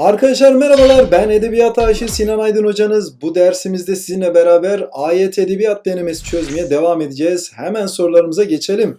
Arkadaşlar merhabalar ben Edebiyat Aşı Sinan Aydın hocanız. Bu dersimizde sizinle beraber ayet edebiyat denemesi çözmeye devam edeceğiz. Hemen sorularımıza geçelim.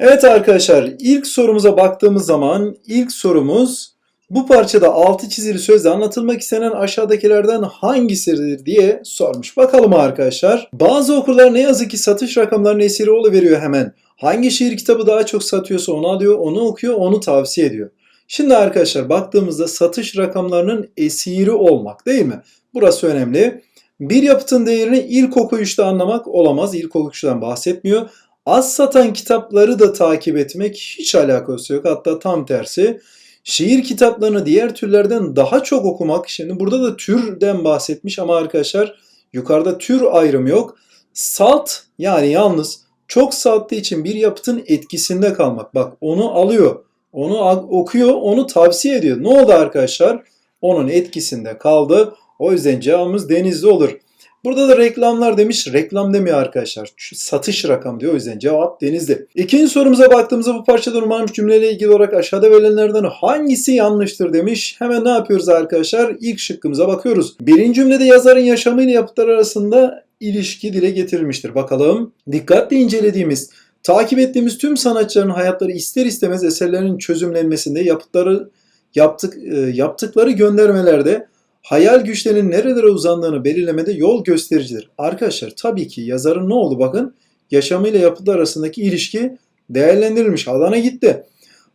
Evet arkadaşlar ilk sorumuza baktığımız zaman ilk sorumuz bu parçada altı çizili sözle anlatılmak istenen aşağıdakilerden hangisidir diye sormuş. Bakalım arkadaşlar. Bazı okurlar ne yazık ki satış rakamlarının esiri oluveriyor hemen. Hangi şiir kitabı daha çok satıyorsa onu alıyor, onu okuyor, onu tavsiye ediyor. Şimdi arkadaşlar baktığımızda satış rakamlarının esiri olmak değil mi? Burası önemli. Bir yapıtın değerini ilk okuyuşta anlamak olamaz. İlk okuyuştan bahsetmiyor. Az satan kitapları da takip etmek hiç alakası yok. Hatta tam tersi. Şiir kitaplarını diğer türlerden daha çok okumak. Şimdi burada da türden bahsetmiş ama arkadaşlar yukarıda tür ayrımı yok. Salt yani yalnız çok sattığı için bir yapıtın etkisinde kalmak. Bak onu alıyor, onu okuyor, onu tavsiye ediyor. Ne oldu arkadaşlar? Onun etkisinde kaldı. O yüzden cevabımız denizli olur. Burada da reklamlar demiş. Reklam demiyor arkadaşlar. Şu satış rakam diyor. O yüzden cevap denizli. İkinci sorumuza baktığımızda bu parçada numaralı cümleyle ilgili olarak aşağıda verilenlerden hangisi yanlıştır demiş. Hemen ne yapıyoruz arkadaşlar? İlk şıkkımıza bakıyoruz. Birinci cümlede yazarın yaşamı ile yapıtlar arasında ilişki dile getirilmiştir. Bakalım. Dikkatle incelediğimiz, takip ettiğimiz tüm sanatçıların hayatları ister istemez eserlerinin çözümlenmesinde yapıtları yaptık yaptıkları göndermelerde hayal güçlerinin nerelere uzandığını belirlemede yol göstericidir. Arkadaşlar tabii ki yazarın ne oldu bakın yaşamıyla yapıtlar arasındaki ilişki değerlendirilmiş. Adana gitti.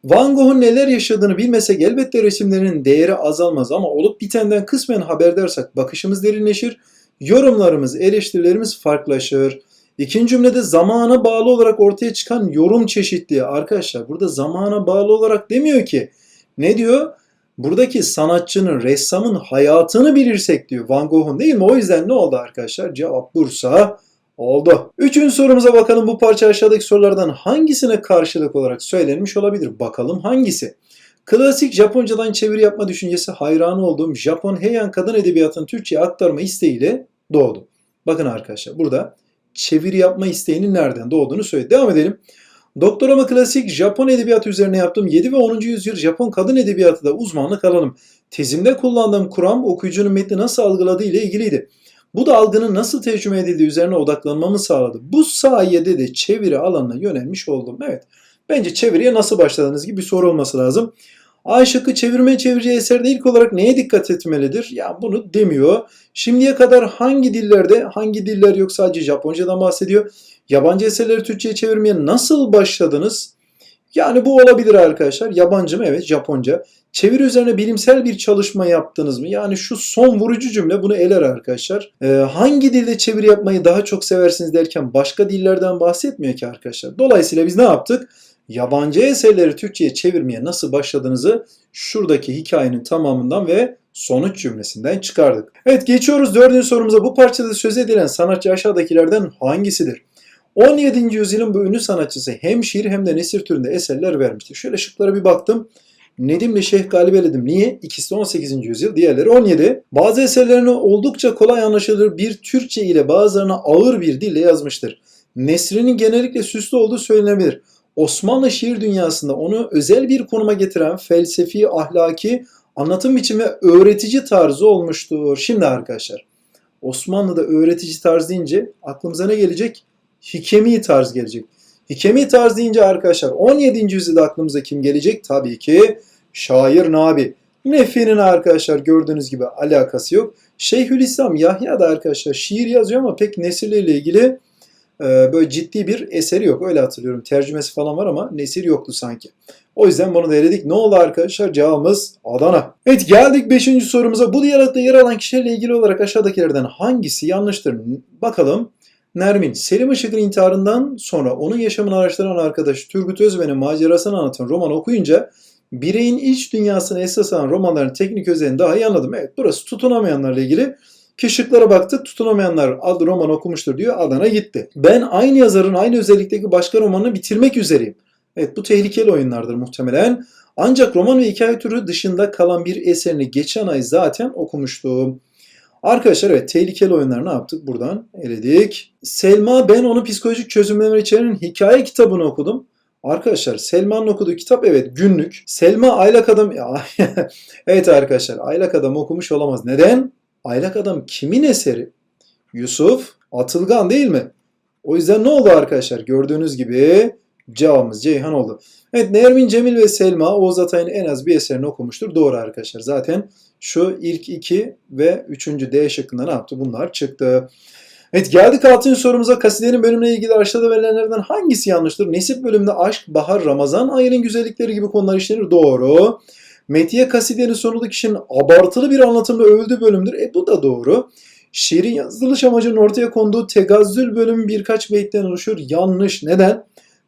Van Gogh'un neler yaşadığını bilmesek elbette resimlerinin değeri azalmaz ama olup bitenden kısmen haberdarsak bakışımız derinleşir, yorumlarımız, eleştirilerimiz farklılaşır. İkinci cümlede zamana bağlı olarak ortaya çıkan yorum çeşitliği. Arkadaşlar burada zamana bağlı olarak demiyor ki. Ne diyor? buradaki sanatçının, ressamın hayatını bilirsek diyor Van Gogh'un değil mi? O yüzden ne oldu arkadaşlar? Cevap Bursa oldu. Üçüncü sorumuza bakalım. Bu parça aşağıdaki sorulardan hangisine karşılık olarak söylenmiş olabilir? Bakalım hangisi? Klasik Japoncadan çeviri yapma düşüncesi hayranı olduğum Japon Heian kadın edebiyatını Türkçe'ye aktarma isteğiyle doğdu. Bakın arkadaşlar burada çeviri yapma isteğinin nereden doğduğunu söyledi. Devam edelim. Doktorama klasik Japon edebiyatı üzerine yaptım. 7 ve 10. yüzyıl Japon kadın edebiyatı da uzmanlık alanım. Tezimde kullandığım kuram okuyucunun metni nasıl algıladığı ile ilgiliydi. Bu da algının nasıl tercüme edildiği üzerine odaklanmamı sağladı. Bu sayede de çeviri alanına yönelmiş oldum. Evet. Bence çeviriye nasıl başladığınız gibi bir soru olması lazım. A şıkkı çevirmeye çevireceği eserde ilk olarak neye dikkat etmelidir? Ya bunu demiyor. Şimdiye kadar hangi dillerde, hangi diller yok sadece Japoncadan bahsediyor. Yabancı eserleri Türkçe'ye çevirmeye nasıl başladınız? Yani bu olabilir arkadaşlar. Yabancı mı? Evet Japonca. Çeviri üzerine bilimsel bir çalışma yaptınız mı? Yani şu son vurucu cümle bunu eler arkadaşlar. Ee, hangi dilde çeviri yapmayı daha çok seversiniz derken başka dillerden bahsetmiyor ki arkadaşlar. Dolayısıyla biz ne yaptık? Yabancı eserleri Türkçe'ye çevirmeye nasıl başladığınızı şuradaki hikayenin tamamından ve sonuç cümlesinden çıkardık. Evet geçiyoruz dördüncü sorumuza. Bu parçada söz edilen sanatçı aşağıdakilerden hangisidir? 17. yüzyılın bu ünlü sanatçısı hem şiir hem de nesir türünde eserler vermiştir. Şöyle şıklara bir baktım. Nedim ile Şeyh Galip eledim. Niye? İkisi de 18. yüzyıl, diğerleri 17. Bazı eserlerini oldukça kolay anlaşılır bir Türkçe ile bazılarına ağır bir dille yazmıştır. Nesrinin genellikle süslü olduğu söylenebilir. Osmanlı şiir dünyasında onu özel bir konuma getiren felsefi, ahlaki, anlatım biçimi ve öğretici tarzı olmuştur. Şimdi arkadaşlar Osmanlı'da öğretici tarz deyince aklımıza ne gelecek? Hikemi tarz gelecek. Hikemi tarz deyince arkadaşlar 17. yüzyılda aklımıza kim gelecek? Tabii ki şair Nabi. Nefi'nin arkadaşlar gördüğünüz gibi alakası yok. Şeyhülislam Yahya da arkadaşlar şiir yazıyor ama pek nesirlerle ilgili böyle ciddi bir eseri yok. Öyle hatırlıyorum. Tercümesi falan var ama nesir yoktu sanki. O yüzden bunu da eledik. Ne oldu arkadaşlar? Cevabımız Adana. Evet geldik 5. sorumuza. Bu diyalogda yer alan kişilerle ilgili olarak aşağıdakilerden hangisi yanlıştır? Bakalım. Nermin, Selim Işık'ın intiharından sonra onun yaşamını araştıran arkadaş Turgut Özmen'in macerasını anlatan roman okuyunca bireyin iç dünyasını esas alan romanların teknik özelliğini daha iyi anladım. Evet burası tutunamayanlarla ilgili ki şıklara baktık tutunamayanlar adlı roman okumuştur diyor Adana gitti. Ben aynı yazarın aynı özellikteki başka romanını bitirmek üzereyim. Evet bu tehlikeli oyunlardır muhtemelen. Ancak roman ve hikaye türü dışında kalan bir eserini geçen ay zaten okumuştum. Arkadaşlar evet tehlikeli oyunlar ne yaptık? Buradan eledik. Selma ben onu psikolojik çözümlemeler içeren hikaye kitabını okudum. Arkadaşlar Selma'nın okuduğu kitap evet günlük. Selma Aylak Adam... Evet arkadaşlar Aylak Adam okumuş olamaz. Neden? Aylak Adam kimin eseri? Yusuf Atılgan değil mi? O yüzden ne oldu arkadaşlar? Gördüğünüz gibi cevabımız Ceyhan oldu. Evet Nermin Cemil ve Selma Oğuz Atay'ın en az bir eserini okumuştur. Doğru arkadaşlar. Zaten şu ilk iki ve üçüncü D şıkkında ne yaptı? Bunlar çıktı. Evet geldik 6. sorumuza. Kasidenin bölümüne ilgili aşağıda verilenlerden hangisi yanlıştır? Nesip bölümünde aşk, bahar, ramazan ayının güzellikleri gibi konular işlenir. Doğru. Metiye kasidenin sonunda kişinin abartılı bir anlatımda övüldüğü bölümdür. E bu da doğru. Şiirin yazılış amacının ortaya konduğu tegazzül bölümü birkaç beytten oluşur. Yanlış. Neden?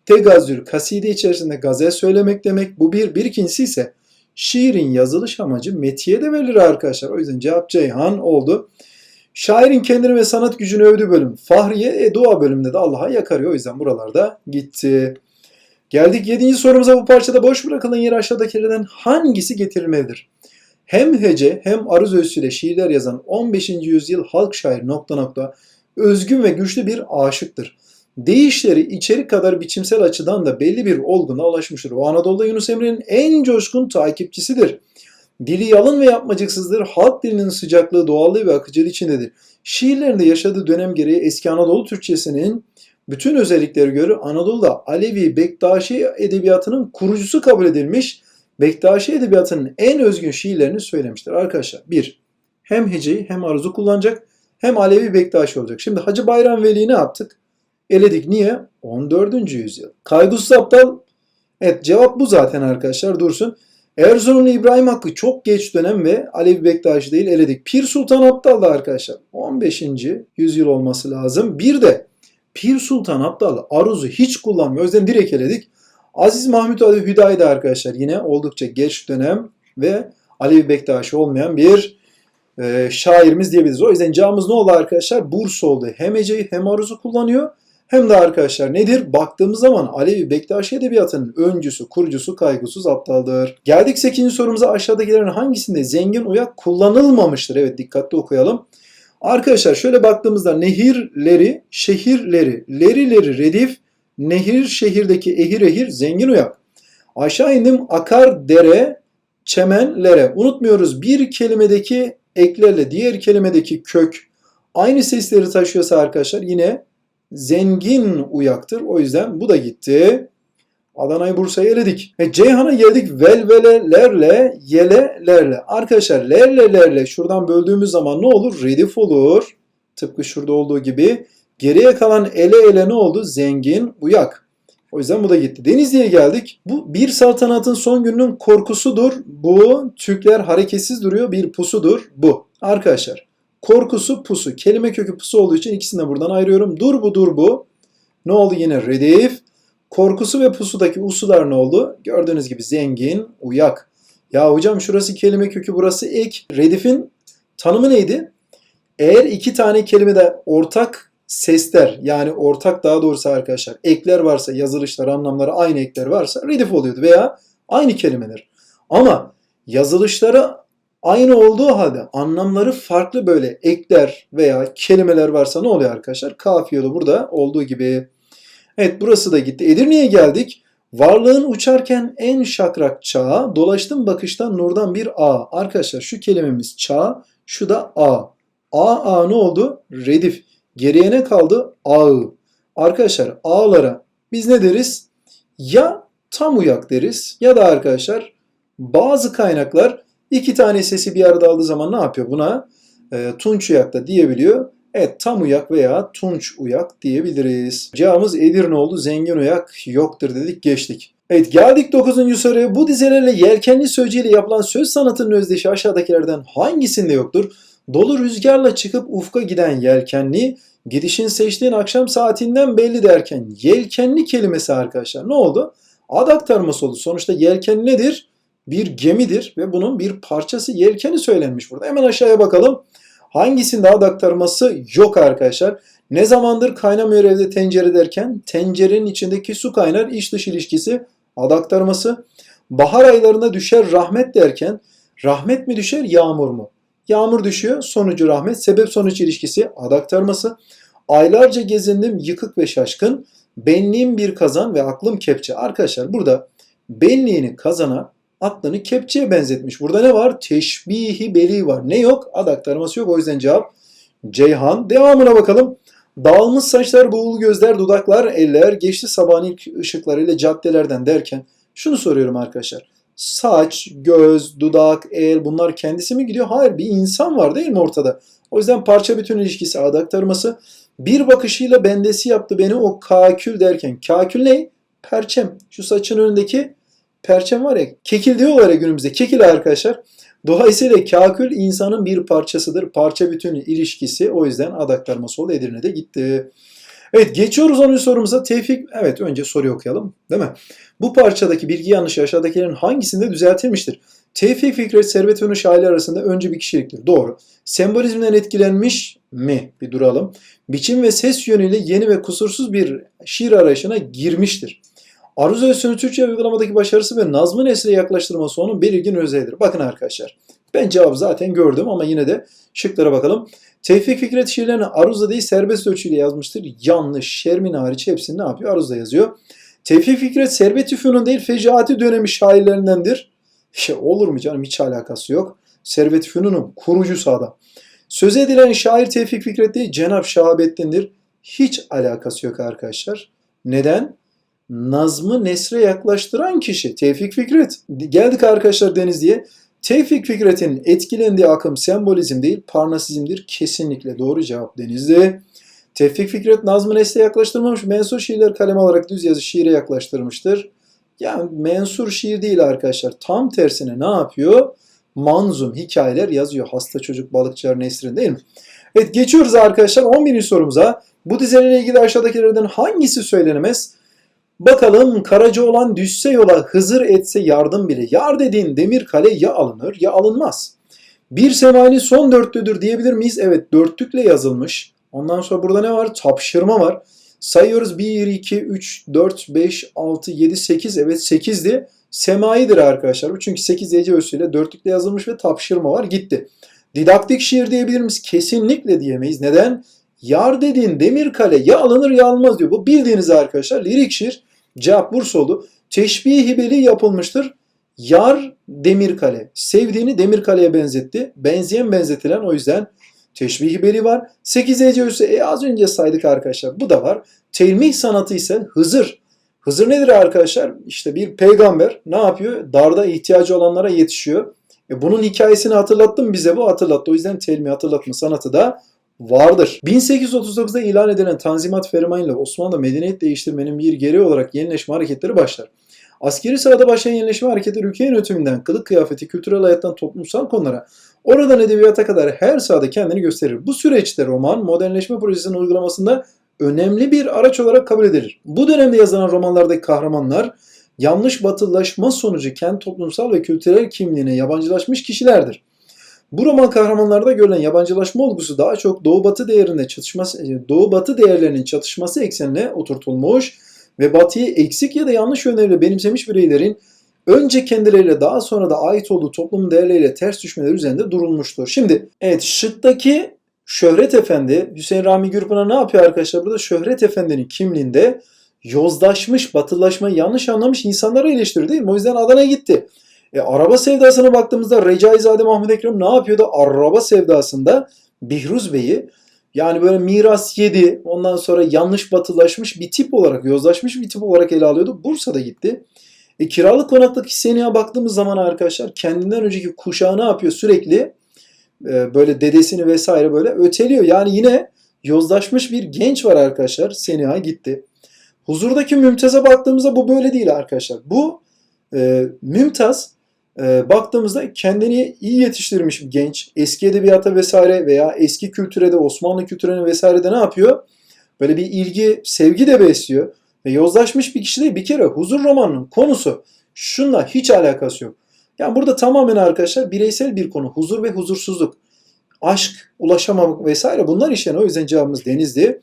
Tegazzül kaside içerisinde gazel söylemek demek. Bu bir. Bir ikincisi ise şiirin yazılış amacı metiye de verilir arkadaşlar. O yüzden cevap Ceyhan oldu. Şairin kendini ve sanat gücünü övdüğü bölüm. Fahriye e, dua bölümünde de Allah'a yakarıyor. O yüzden buralarda gitti. Geldik 7. sorumuza bu parçada boş bırakılan yer aşağıdakilerden hangisi getirilmelidir? Hem hece hem aruz ölçüsüyle şiirler yazan 15. yüzyıl halk şair nokta nokta özgün ve güçlü bir aşıktır. Deyişleri içerik kadar biçimsel açıdan da belli bir olguna ulaşmıştır. O Anadolu'da Yunus Emre'nin en coşkun takipçisidir. Dili yalın ve yapmacıksızdır. Halk dilinin sıcaklığı, doğallığı ve akıcılığı içindedir. Şiirlerinde yaşadığı dönem gereği eski Anadolu Türkçesinin bütün özellikleri göre Anadolu'da Alevi Bektaşi edebiyatının kurucusu kabul edilmiş. Bektaşi edebiyatının en özgün şiirlerini söylemiştir. Arkadaşlar bir, hem heceyi hem arzu kullanacak hem Alevi Bektaşi olacak. Şimdi Hacı Bayram Veli'yi ne yaptık? Eledik. Niye? 14. yüzyıl. Kaygusuz Aptal Evet cevap bu zaten arkadaşlar dursun. Erzurumlu İbrahim Hakkı çok geç dönem ve Alevi Bektaşi değil eledik. Pir Sultan Abdal da arkadaşlar 15. yüzyıl olması lazım. Bir de Pir Sultan Abdal aruzu hiç kullanmıyor. O yüzden direkt eledik. Aziz Mahmut Ali Hüdayi de arkadaşlar yine oldukça geç dönem ve Alevi Bektaşi olmayan bir e, şairimiz diyebiliriz. O yüzden cevabımız ne oldu arkadaşlar? Burs oldu. Hem Ece'yi hem aruzu kullanıyor. Hem de arkadaşlar nedir? Baktığımız zaman Alevi Bektaşi Edebiyatı'nın öncüsü, kurucusu kaygısız aptaldır. Geldik 8. sorumuza aşağıdakilerin hangisinde zengin uyak kullanılmamıştır? Evet dikkatli okuyalım. Arkadaşlar şöyle baktığımızda nehirleri, şehirleri, lerileri redif, nehir şehirdeki ehir ehir zengin uyak. Aşağı indim akar dere, çemenlere. Unutmuyoruz bir kelimedeki eklerle diğer kelimedeki kök aynı sesleri taşıyorsa arkadaşlar yine zengin uyaktır. O yüzden bu da gitti. Adana'yı Bursa'ya eledik. E, Ceyhan'a geldik velvelelerle, yelelerle. Arkadaşlar lerlelerle şuradan böldüğümüz zaman ne olur? Redif olur. Tıpkı şurada olduğu gibi. Geriye kalan ele ele ne oldu? Zengin, uyak. O yüzden bu da gitti. Denizli'ye geldik. Bu bir saltanatın son gününün korkusudur. Bu Türkler hareketsiz duruyor bir pusudur. Bu. Arkadaşlar korkusu pusu. Kelime kökü pusu olduğu için ikisini de buradan ayırıyorum. Dur bu dur bu. Ne oldu yine redif. Korkusu ve pusudaki usular ne oldu? Gördüğünüz gibi zengin, uyak. Ya hocam şurası kelime kökü burası ek. Redif'in tanımı neydi? Eğer iki tane kelimede ortak sesler yani ortak daha doğrusu arkadaşlar ekler varsa yazılışlar anlamları aynı ekler varsa redif oluyordu veya aynı kelimeler. Ama yazılışları aynı olduğu halde anlamları farklı böyle ekler veya kelimeler varsa ne oluyor arkadaşlar? Kafiye yolu burada olduğu gibi. Evet burası da gitti. Edirne'ye geldik. Varlığın uçarken en şakrak çağı, dolaştım bakıştan nurdan bir A. Arkadaşlar şu kelimemiz çağ, şu da A. A, A ne oldu? Redif. Geriye ne kaldı? Ağı. Arkadaşlar ağlara biz ne deriz? Ya tam uyak deriz ya da arkadaşlar bazı kaynaklar iki tane sesi bir arada aldığı zaman ne yapıyor? Buna e, tunç uyak da diyebiliyor. Evet tam uyak veya tunç uyak diyebiliriz. Cevabımız Edirne oldu. Zengin uyak yoktur dedik geçtik. Evet geldik 9. soruya. Bu dizelerle yelkenli sözcüğüyle yapılan söz sanatının özdeşi aşağıdakilerden hangisinde yoktur? Dolu rüzgarla çıkıp ufka giden yelkenli, gidişin seçtiğin akşam saatinden belli derken yelkenli kelimesi arkadaşlar ne oldu? Ad aktarması oldu. Sonuçta yelken nedir? Bir gemidir ve bunun bir parçası yelkeni söylenmiş burada. Hemen aşağıya bakalım. Hangisinde ad aktarması yok arkadaşlar? Ne zamandır kaynamıyor evde tencere derken tencerenin içindeki su kaynar iç dış ilişkisi ad aktarması. Bahar aylarında düşer rahmet derken rahmet mi düşer yağmur mu? Yağmur düşüyor sonucu rahmet sebep sonuç ilişkisi ad aktarması. Aylarca gezindim yıkık ve şaşkın. Benliğim bir kazan ve aklım kepçe. Arkadaşlar burada benliğini kazana, aklını kepçeye benzetmiş. Burada ne var? Teşbihi beli var. Ne yok? Ad aktarması yok. O yüzden cevap Ceyhan. Devamına bakalım. Dağılmış saçlar, buğulu gözler, dudaklar, eller, geçti sabahın ilk ışıklarıyla caddelerden derken şunu soruyorum arkadaşlar. Saç, göz, dudak, el bunlar kendisi mi gidiyor? Hayır bir insan var değil mi ortada? O yüzden parça bütün ilişkisi ad aktarması. Bir bakışıyla bendesi yaptı beni o kakül derken. Kakül ne? Perçem. Şu saçın önündeki perçem var ya. Kekil diyorlar ya günümüzde. Kekil arkadaşlar. Dolayısıyla kakül insanın bir parçasıdır. Parça bütün ilişkisi. O yüzden ad aktarması oldu. Edirne'de gitti. Evet geçiyoruz 10. sorumuza. Tevfik, evet önce soruyu okuyalım değil mi? Bu parçadaki bilgi yanlışı aşağıdakilerin hangisinde düzeltilmiştir? Tevfik Fikret, Servet Önü şairler arasında önce bir kişiliktir. Doğru. Sembolizmden etkilenmiş mi? Bir duralım. Biçim ve ses yönüyle yeni ve kusursuz bir şiir arayışına girmiştir. Aruz Özsün'ün Türkçe uygulamadaki başarısı ve Nazm'ın esre yaklaştırması onun belirgin özelliğidir. Bakın arkadaşlar. Ben cevabı zaten gördüm ama yine de şıklara bakalım. Tevfik Fikret şiirlerini aruzda değil serbest ölçüyle yazmıştır. Yanlış. Şermin hariç hepsini ne yapıyor? Aruzda yazıyor. Tevfik Fikret Servet Üfün'ün değil Fecaati dönemi şairlerindendir. Şey, olur mu canım hiç alakası yok. Servet Üfün'ün kurucusu adam. Söz edilen şair Tevfik Fikret değil Cenab Şahabettin'dir. Hiç alakası yok arkadaşlar. Neden? Nazmı nesre yaklaştıran kişi Tevfik Fikret. Geldik arkadaşlar Denizli'ye. Tevfik Fikret'in etkilendiği akım sembolizm değil parnasizmdir. Kesinlikle doğru cevap Denizli. Tevfik Fikret Nazmı nesle yaklaştırmamış. Mensur şiirler kaleme alarak düz yazı şiire yaklaştırmıştır. Yani mensur şiir değil arkadaşlar. Tam tersine ne yapıyor? Manzum hikayeler yazıyor. Hasta çocuk balıkçılar nesrin değil mi? Evet geçiyoruz arkadaşlar 11. sorumuza. Bu dizelerle ilgili aşağıdakilerden hangisi söylenemez? Bakalım Karaca olan düşse yola Hızır etse yardım bile. Yar dediğin demir kale ya alınır ya alınmaz. Bir semani son dörtlüdür diyebilir miyiz? Evet dörtlükle yazılmış. Ondan sonra burada ne var? Tapşırma var. Sayıyoruz 1, 2, 3, 4, 5, 6, 7, 8. Evet 8'di. Semaidir arkadaşlar. Çünkü 8 hece ölçüsüyle dörtlükle yazılmış ve tapşırma var. Gitti. Didaktik şiir diyebilir miyiz? Kesinlikle diyemeyiz. Neden? Yar dediğin demir kale ya alınır ya alınmaz diyor. Bu bildiğiniz arkadaşlar lirik şiir. Cevap Bursa oldu. Teşbih hibeli yapılmıştır. Yar Demirkale. Sevdiğini Demirkale'ye benzetti. Benzeyen benzetilen o yüzden teşbih hibeli var. 8 hece üssü e, az önce saydık arkadaşlar. Bu da var. Telmih sanatı ise Hızır. Hızır nedir arkadaşlar? İşte bir peygamber ne yapıyor? Darda ihtiyacı olanlara yetişiyor. E bunun hikayesini hatırlattım bize bu hatırlattı. O yüzden telmi hatırlatma sanatı da vardır. 1839'da ilan edilen Tanzimat Fermanıyla Osmanlı medeniyet değiştirmenin bir geri olarak yenileşme hareketleri başlar. Askeri sırada başlayan yenileşme hareketleri ülke yönetiminden kılık kıyafeti, kültürel hayattan toplumsal konulara, oradan edebiyata kadar her sahada kendini gösterir. Bu süreçte roman modernleşme projesinin uygulamasında önemli bir araç olarak kabul edilir. Bu dönemde yazılan romanlardaki kahramanlar yanlış batılılaşma sonucu kent toplumsal ve kültürel kimliğine yabancılaşmış kişilerdir. Bu roman kahramanlarda görülen yabancılaşma olgusu daha çok Doğu-Batı değerinde çatışması, Doğu-Batı değerlerinin çatışması eksenine oturtulmuş ve Batı'yı eksik ya da yanlış yönleriyle benimsemiş bireylerin önce kendileriyle daha sonra da ait olduğu toplumun değerleriyle ters düşmeleri üzerinde durulmuştur. Şimdi evet şıktaki Şöhret Efendi, Hüseyin Rami Gürpınar ne yapıyor arkadaşlar? Burada Şöhret Efendi'nin kimliğinde yozlaşmış, batılaşmayı yanlış anlamış insanları eleştiriyor değil mi? O yüzden Adana'ya gitti. E, araba sevdasına baktığımızda Recaizade Mahmud Ekrem ne yapıyordu? Araba sevdasında Bihruz Bey'i yani böyle miras yedi ondan sonra yanlış batılaşmış bir tip olarak yozlaşmış bir tip olarak ele alıyordu. Bursa'da gitti. E, kiralık konaktaki Seniha baktığımız zaman arkadaşlar kendinden önceki kuşağı ne yapıyor? Sürekli e, böyle dedesini vesaire böyle öteliyor. Yani yine yozlaşmış bir genç var arkadaşlar. Seniha gitti. Huzurdaki Mümtaz'a baktığımızda bu böyle değil arkadaşlar. Bu e, Mümtaz e, baktığımızda kendini iyi yetiştirmiş bir genç. Eski edebiyata vesaire veya eski kültüre de Osmanlı kültürüne vesaire de ne yapıyor? Böyle bir ilgi, sevgi de besliyor. Ve yozlaşmış bir kişi değil. Bir kere huzur romanının konusu şunla hiç alakası yok. Yani burada tamamen arkadaşlar bireysel bir konu. Huzur ve huzursuzluk. Aşk, ulaşamamak vesaire bunlar işleniyor. O yüzden cevabımız Denizli.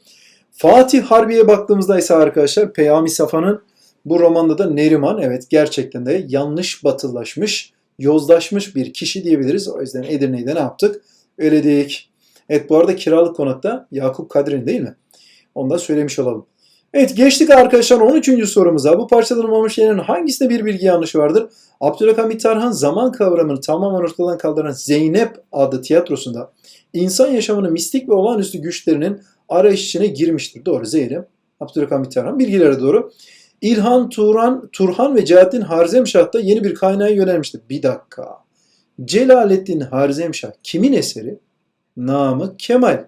Fatih Harbi'ye baktığımızda ise arkadaşlar Peyami Safa'nın bu romanda da Neriman evet gerçekten de yanlış batılılaşmış, yozlaşmış bir kişi diyebiliriz. O yüzden Edirne'yi de ne yaptık? Eledik. Evet bu arada kiralık konakta Yakup Kadri'nin değil mi? Onu da söylemiş olalım. Evet geçtik arkadaşlar 13. sorumuza. Bu parçadan olmamış şeylerin hangisinde bir bilgi yanlışı vardır? Abdülhamit Tarhan zaman kavramını tamamen ortadan kaldıran Zeynep adlı tiyatrosunda insan yaşamının mistik ve olağanüstü güçlerinin arayış içine girmiştir. Doğru Zeynep. Abdülhamit Tarhan. Bilgilere doğru. İlhan, Turan, Turhan ve Celalettin Harzemşah da yeni bir kaynağa yönelmiştir. Bir dakika. Celaleddin Harzemşah kimin eseri? Namık Kemal.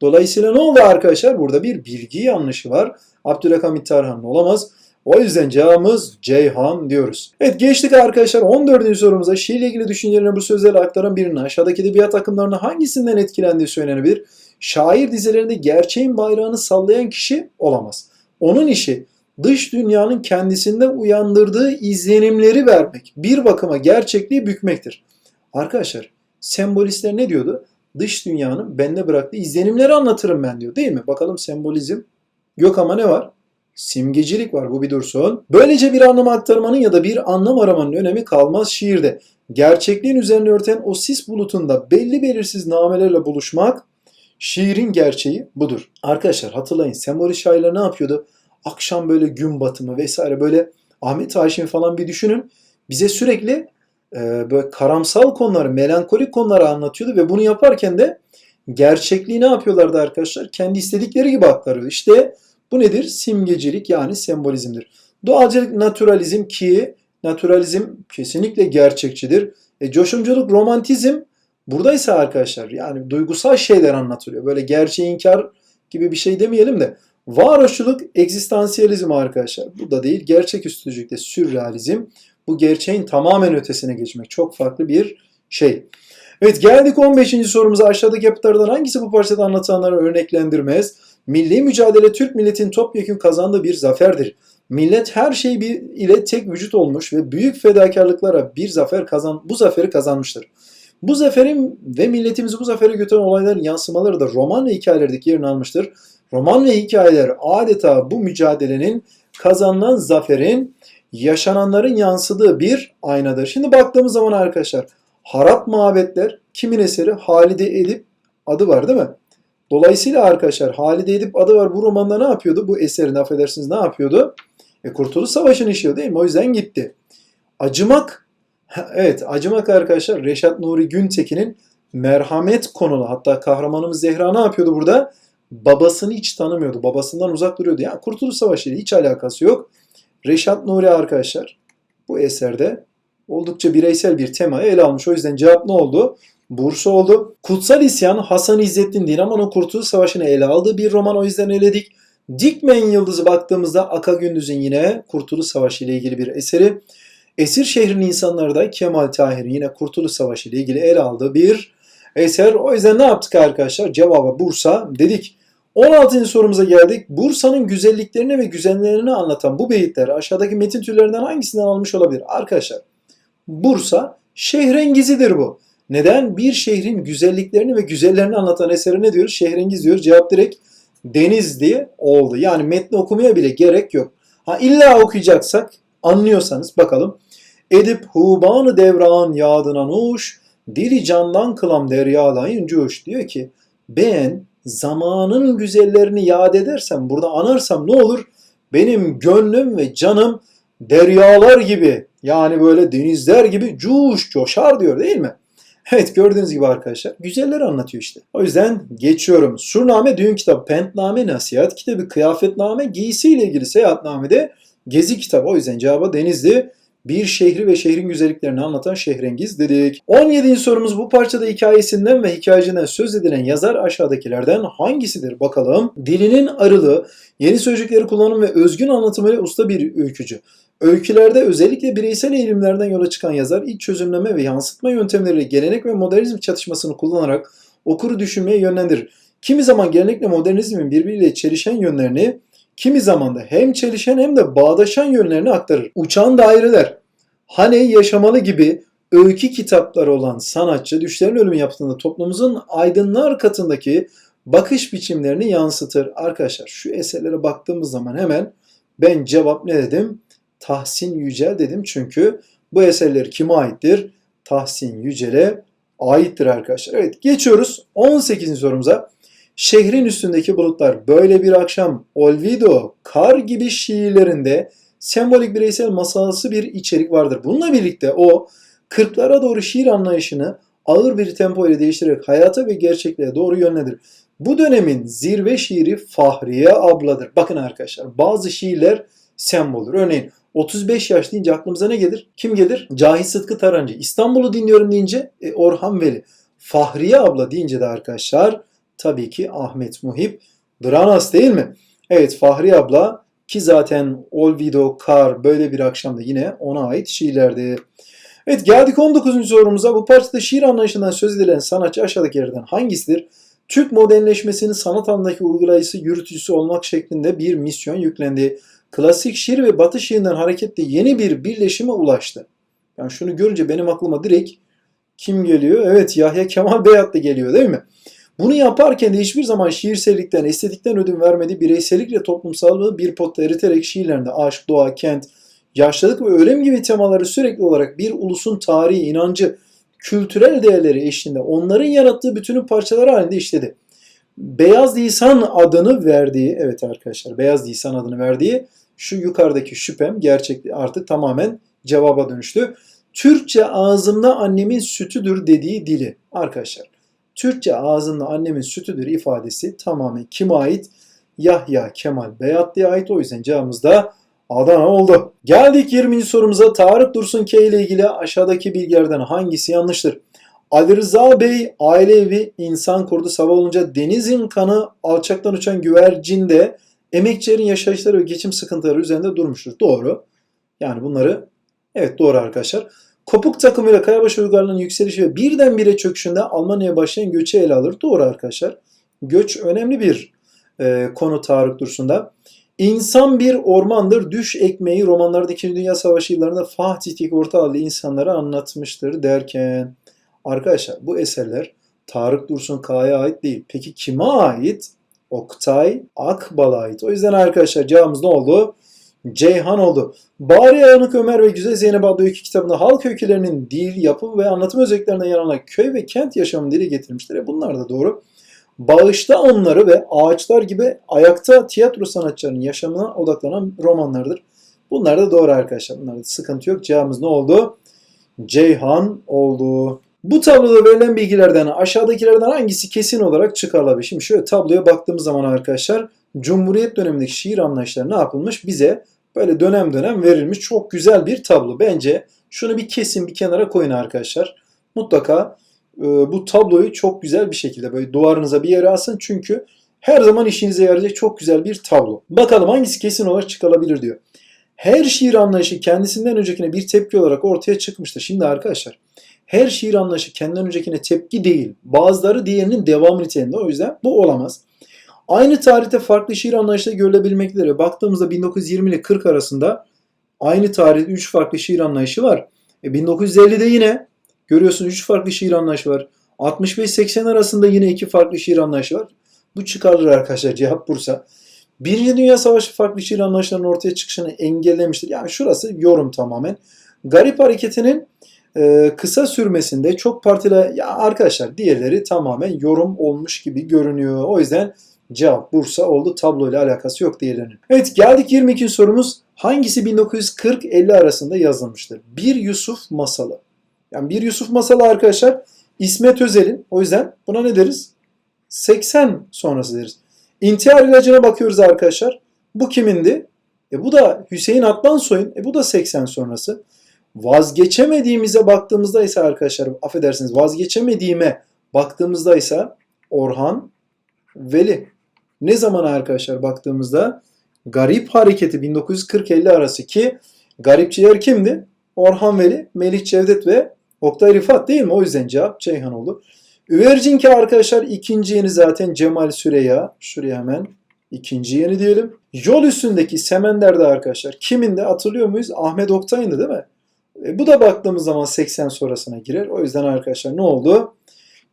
Dolayısıyla ne oldu arkadaşlar? Burada bir bilgi yanlışı var. Abdülhamit Tarhan olamaz. O yüzden cevabımız Ceyhan diyoruz. Evet geçtik arkadaşlar 14. sorumuza. Şiirle ilgili düşüncelerini bu sözlerle aktaran birinin aşağıdaki edebiyat akımlarının hangisinden etkilendiği söylenebilir. Şair dizelerinde gerçeğin bayrağını sallayan kişi olamaz. Onun işi dış dünyanın kendisinde uyandırdığı izlenimleri vermek. Bir bakıma gerçekliği bükmektir. Arkadaşlar sembolistler ne diyordu? Dış dünyanın bende bıraktığı izlenimleri anlatırım ben diyor değil mi? Bakalım sembolizm yok ama ne var? Simgecilik var bu bir dursun. Böylece bir anlam aktarmanın ya da bir anlam aramanın önemi kalmaz şiirde. Gerçekliğin üzerine örten o sis bulutunda belli belirsiz namelerle buluşmak şiirin gerçeği budur. Arkadaşlar hatırlayın sembolist şairler ne yapıyordu? Akşam böyle gün batımı vesaire böyle Ahmet Haşim falan bir düşünün. Bize sürekli e, böyle karamsal konuları, melankolik konuları anlatıyordu ve bunu yaparken de gerçekliği ne yapıyorlardı arkadaşlar? Kendi istedikleri gibi aktarıyor. İşte bu nedir? Simgecilik yani sembolizmdir. Doğalcılık, naturalizm ki naturalizm kesinlikle gerçekçidir. E, coşumculuk, romantizm buradaysa arkadaşlar yani duygusal şeyler anlatılıyor. Böyle gerçeği inkar gibi bir şey demeyelim de varoluşçuluk, egzistansiyalizm arkadaşlar. Bu da değil. Gerçeküstücülükte sürrealizm. Bu gerçeğin tamamen ötesine geçmek. Çok farklı bir şey. Evet geldik 15. sorumuza. Aşağıdaki yapıtlardan hangisi bu parçada anlatılanları örneklendirmez? Milli mücadele Türk milletin topyekun kazandığı bir zaferdir. Millet her şey bir ile tek vücut olmuş ve büyük fedakarlıklara bir zafer kazan bu zaferi kazanmıştır. Bu zaferin ve milletimizi bu zafere götüren olayların yansımaları da roman ve hikayelerdeki yerini almıştır. Roman ve hikayeler adeta bu mücadelenin kazanılan zaferin yaşananların yansıdığı bir aynadır. Şimdi baktığımız zaman arkadaşlar harap mabetler kimin eseri? Halide Edip adı var değil mi? Dolayısıyla arkadaşlar Halide Edip adı var bu romanda ne yapıyordu? Bu eserin affedersiniz ne yapıyordu? E, Kurtuluş Savaşı'nı işliyor değil mi? O yüzden gitti. Acımak, evet acımak arkadaşlar Reşat Nuri Güntekin'in merhamet konulu. Hatta kahramanımız Zehra ne yapıyordu burada? Babasını hiç tanımıyordu. Babasından uzak duruyordu. Yani Kurtuluş Savaşı ile hiç alakası yok. Reşat Nuri arkadaşlar bu eserde oldukça bireysel bir temayı ele almış. O yüzden cevap ne oldu? Bursa oldu. Kutsal İsyan Hasan İzzettin Dinamo'nun Kurtuluş Savaşı'nı ele aldığı bir roman o yüzden eledik. Dikmen Yıldızı baktığımızda Aka Gündüz'ün yine Kurtuluş Savaşı ile ilgili bir eseri. Esir şehrinin insanları da Kemal Tahir'in yine Kurtuluş Savaşı ile ilgili ele aldığı bir eser. O yüzden ne yaptık arkadaşlar? Cevaba Bursa dedik. 16. sorumuza geldik. Bursa'nın güzelliklerini ve güzellerini anlatan bu beyitler aşağıdaki metin türlerinden hangisinden almış olabilir? Arkadaşlar Bursa şehrengizidir bu. Neden? Bir şehrin güzelliklerini ve güzellerini anlatan eseri ne diyoruz? Şehrengiz diyoruz. Cevap direkt deniz diye oldu. Yani metni okumaya bile gerek yok. Ha illa okuyacaksak anlıyorsanız bakalım. Edip hubanı devran yadına nuş, dili candan kılam deryalayın cuş. Diyor ki ben zamanın güzellerini yad edersem, burada anarsam ne olur? Benim gönlüm ve canım deryalar gibi yani böyle denizler gibi cuş coşar diyor değil mi? Evet gördüğünüz gibi arkadaşlar güzeller anlatıyor işte. O yüzden geçiyorum. Surname düğün kitabı, pentname, nasihat kitabı, kıyafetname, giysiyle ilgili seyahatnamede gezi kitabı. O yüzden cevabı Denizli. Bir şehri ve şehrin güzelliklerini anlatan Şehrengiz dedik. 17. sorumuz bu parçada hikayesinden ve hikayecinden söz edilen yazar aşağıdakilerden hangisidir bakalım. Dilinin arılığı, yeni sözcükleri kullanım ve özgün anlatımıyla usta bir öykücü. Öykülerde özellikle bireysel eğilimlerden yola çıkan yazar iç çözümleme ve yansıtma yöntemleriyle gelenek ve modernizm çatışmasını kullanarak okuru düşünmeye yönlendirir. Kimi zaman gelenekle modernizmin birbiriyle çelişen yönlerini, kimi zaman da hem çelişen hem de bağdaşan yönlerini aktarır. Uçan daireler, Hane Yaşamalı gibi öykü kitapları olan sanatçı düşlerin ölümü yaptığında toplumumuzun aydınlar katındaki bakış biçimlerini yansıtır. Arkadaşlar şu eserlere baktığımız zaman hemen ben cevap ne dedim? Tahsin Yücel dedim çünkü bu eserler kime aittir? Tahsin Yücel'e aittir arkadaşlar. Evet geçiyoruz 18. sorumuza. Şehrin üstündeki bulutlar böyle bir akşam Olvido, kar gibi şiirlerinde sembolik bireysel masalsı bir içerik vardır. Bununla birlikte o 40'lara doğru şiir anlayışını ağır bir tempo ile değiştirerek hayata ve gerçekliğe doğru yönlendirir. Bu dönemin zirve şiiri Fahriye abladır. Bakın arkadaşlar bazı şiirler semboldür. Örneğin 35 yaş deyince aklımıza ne gelir? Kim gelir? Cahit Sıtkı Tarancı. İstanbul'u dinliyorum deyince e, Orhan Veli. Fahriye abla deyince de arkadaşlar tabii ki Ahmet Muhip Dranas değil mi? Evet Fahriye abla ki zaten Olvido, Kar böyle bir akşamda yine ona ait şiirlerdi. Evet geldik 19. sorumuza. Bu parçada şiir anlayışından söz edilen sanatçı aşağıdakilerden hangisidir? Türk modernleşmesinin sanat alanındaki uygulayıcısı, yürütücüsü olmak şeklinde bir misyon yüklendi. Klasik şiir ve batı şiirinden hareketle yeni bir birleşime ulaştı. Yani şunu görünce benim aklıma direkt kim geliyor? Evet Yahya Kemal Beyat da geliyor değil mi? Bunu yaparken de hiçbir zaman şiirsellikten, estetikten ödün vermedi. Bireysellikle toplumsallığı bir potta eriterek şiirlerinde aşk, doğa, kent, yaşlılık ve ölüm gibi temaları sürekli olarak bir ulusun tarihi, inancı, kültürel değerleri eşliğinde onların yarattığı bütünü parçaları halinde işledi. Beyaz Nisan adını verdiği, evet arkadaşlar Beyaz Nisan adını verdiği şu yukarıdaki şüphem gerçek artık tamamen cevaba dönüştü. Türkçe ağzımda annemin sütüdür dediği dili arkadaşlar. Türkçe ağzımda annemin sütüdür ifadesi tamamen kime ait? Yahya Kemal Beyatlı'ya ait. O yüzden cevabımız da Adana oldu. Geldik 20. sorumuza. Tarık Dursun K ile ilgili aşağıdaki bilgilerden hangisi yanlıştır? Ali Rıza Bey aile evi insan kurdu sabah olunca denizin kanı alçaktan uçan güvercinde emekçilerin yaşayışları ve geçim sıkıntıları üzerinde durmuştur. Doğru. Yani bunları evet doğru arkadaşlar. Kopuk takımıyla Kayabaşı uygarlığının yükselişi ve birdenbire çöküşünde Almanya'ya başlayan göçü ele alır. Doğru arkadaşlar. Göç önemli bir e, konu Tarık Dursun'da. İnsan bir ormandır, düş ekmeği romanlarda 2. Dünya Savaşı yıllarında Fatih'teki Orta Halli insanlara anlatmıştır derken. Arkadaşlar bu eserler Tarık Dursun K'ya ait değil. Peki kime ait? Oktay Akbal'a ait. O yüzden arkadaşlar cevabımız ne oldu? Ceyhan oldu. Bari Yanık Ömer ve Güzel Zeynep adlı öykü kitabında halk öykülerinin dil, yapı ve anlatım özelliklerine yer alan köy ve kent yaşamını dile getirmiştir. E bunlar da doğru. Bağışta onları ve ağaçlar gibi ayakta tiyatro sanatçılarının yaşamına odaklanan romanlardır. Bunlar da doğru arkadaşlar. Bunlarda sıkıntı yok. Cevabımız ne oldu? Ceyhan oldu. Bu tabloda verilen bilgilerden aşağıdakilerden hangisi kesin olarak çıkarılabilir? Şimdi şöyle tabloya baktığımız zaman arkadaşlar Cumhuriyet dönemindeki şiir anlayışları ne yapılmış? Bize böyle dönem dönem verilmiş çok güzel bir tablo. Bence şunu bir kesin bir kenara koyun arkadaşlar. Mutlaka e, bu tabloyu çok güzel bir şekilde böyle duvarınıza bir yere asın. Çünkü her zaman işinize yarayacak çok güzel bir tablo. Bakalım hangisi kesin olarak çıkarılabilir diyor. Her şiir anlayışı kendisinden öncekine bir tepki olarak ortaya çıkmıştır. Şimdi arkadaşlar her şiir anlayışı kendinden öncekine tepki değil. Bazıları diğerinin devamı niteliğinde. O yüzden bu olamaz. Aynı tarihte farklı şiir anlayışları görülebilmektedir. Baktığımızda 1920 ile 40 arasında aynı tarihte 3 farklı şiir anlayışı var. E 1950'de yine görüyorsunuz 3 farklı şiir anlayışı var. 65-80 arasında yine 2 farklı şiir anlayışı var. Bu çıkarılır arkadaşlar cevap Bursa. Birinci Dünya Savaşı farklı şiir anlayışlarının ortaya çıkışını engellemiştir. Yani şurası yorum tamamen. Garip hareketinin e, kısa sürmesinde çok partili ya arkadaşlar diğerleri tamamen yorum olmuş gibi görünüyor. O yüzden cevap Bursa oldu. Tablo ile alakası yok diğerlerinin. Evet geldik 22. sorumuz. Hangisi 1940-50 arasında yazılmıştır? Bir Yusuf masalı. Yani bir Yusuf masalı arkadaşlar İsmet Özel'in. O yüzden buna ne deriz? 80 sonrası deriz. İntihar ilacına bakıyoruz arkadaşlar. Bu kimindi? E bu da Hüseyin Atlansoy'un. E bu da 80 sonrası. Vazgeçemediğimize baktığımızda ise arkadaşlar affedersiniz vazgeçemediğime baktığımızda ise Orhan Veli. Ne zaman arkadaşlar baktığımızda Garip Hareketi 1940-50 arası ki garipçiler kimdi? Orhan Veli, Melih Cevdet ve Oktay Rifat değil mi? O yüzden cevap Ceyhan oldu. Üvercinki arkadaşlar ikinci yeni zaten Cemal Süreya. Şuraya hemen ikinci yeni diyelim. Yol üstündeki Semender'de arkadaşlar kiminde hatırlıyor muyuz? Ahmet Oktay'ındı değil mi? E, bu da baktığımız zaman 80 sonrasına girer. O yüzden arkadaşlar ne oldu?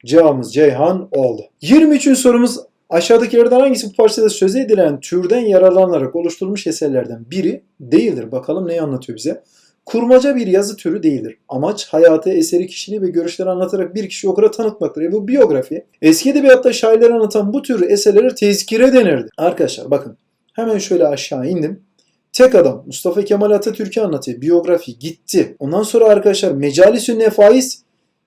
Cevabımız Ceyhan oldu. 23. sorumuz aşağıdakilerden hangisi bu parçada söz edilen türden yararlanarak oluşturulmuş eserlerden biri değildir? Bakalım neyi anlatıyor bize? kurmaca bir yazı türü değildir. Amaç hayatı, eseri, kişiliği ve görüşleri anlatarak bir kişi okura tanıtmaktır. E bu biyografi. Eski edebiyatta şairleri anlatan bu tür eserlere tezkire denirdi. Arkadaşlar bakın hemen şöyle aşağı indim. Tek adam Mustafa Kemal Atatürk'ü anlatıyor. Biyografi gitti. Ondan sonra arkadaşlar Mecalis-ü Nefais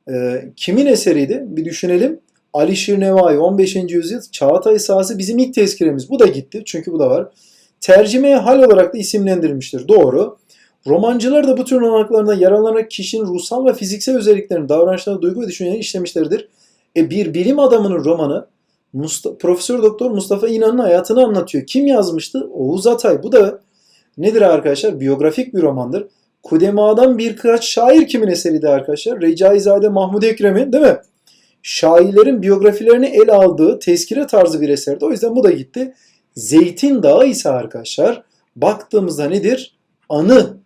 e, kimin eseriydi? Bir düşünelim. Alişir Nevai 15. yüzyıl Çağatay sahası bizim ilk tezkiremiz. Bu da gitti. Çünkü bu da var. Tercümeye hal olarak da isimlendirilmiştir. Doğru. Romancılar da bu tür olanaklarında yararlanarak kişinin ruhsal ve fiziksel özelliklerini, davranışlarını, duygu ve düşünceleri işlemişlerdir. E bir bilim adamının romanı Musta- Profesör Doktor Mustafa İnan'ın hayatını anlatıyor. Kim yazmıştı? Oğuz Atay. Bu da nedir arkadaşlar? Biyografik bir romandır. Kudema'dan birkaç şair kimin eseriydi arkadaşlar? Recaizade Mahmud Ekrem'in değil mi? Şairlerin biyografilerini ele aldığı tezkire tarzı bir eserdi. O yüzden bu da gitti. Zeytin Dağı ise arkadaşlar baktığımızda nedir? Anı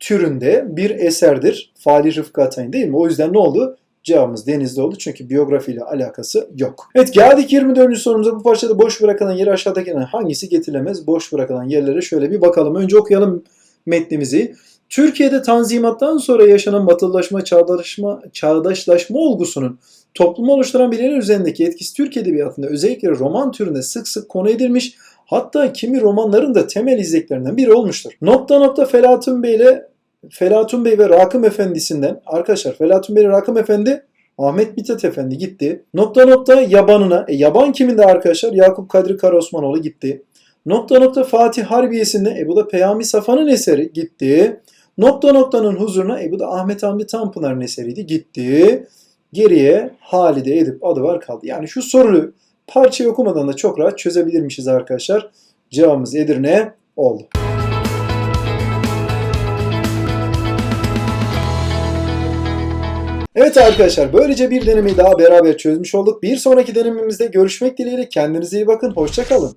türünde bir eserdir. Fali Rıfkı Atay'ın değil mi? O yüzden ne oldu? Cevabımız denizde oldu çünkü biyografiyle alakası yok. Evet geldik 24. sorumuza. Bu parçada boş bırakılan yeri aşağıdakilerden hangisi getirilemez? Boş bırakılan yerlere şöyle bir bakalım. Önce okuyalım metnimizi. Türkiye'de tanzimattan sonra yaşanan batılılaşma, çağdaşlaşma, çağdaşlaşma olgusunun toplumu oluşturan bireyler üzerindeki etkisi Türk Edebiyatı'nda özellikle roman türünde sık sık konu edilmiş hatta kimi romanların da temel izleklerinden biri olmuştur. Nokta nokta Felatun Bey ile Felatun Bey ve Rakım Efendisi'nden arkadaşlar Felatun Bey ile Rakım Efendi Ahmet Mithat Efendi gitti. Nokta nokta yabanına. E, yaban kiminde arkadaşlar? Yakup Kadri Karaosmanoğlu gitti. Nokta nokta Fatih Harbiyesi'nde. E bu da Peyami Safa'nın eseri gitti. Nokta noktanın huzuruna. E bu da Ahmet Hamdi Tanpınar'ın eseriydi. Gitti. Geriye Halide Edip adı var kaldı. Yani şu soruyu parçayı okumadan da çok rahat çözebilirmişiz arkadaşlar. Cevabımız Edirne oldu. Evet arkadaşlar böylece bir denemeyi daha beraber çözmüş olduk. Bir sonraki denememizde görüşmek dileğiyle kendinize iyi bakın. Hoşçakalın.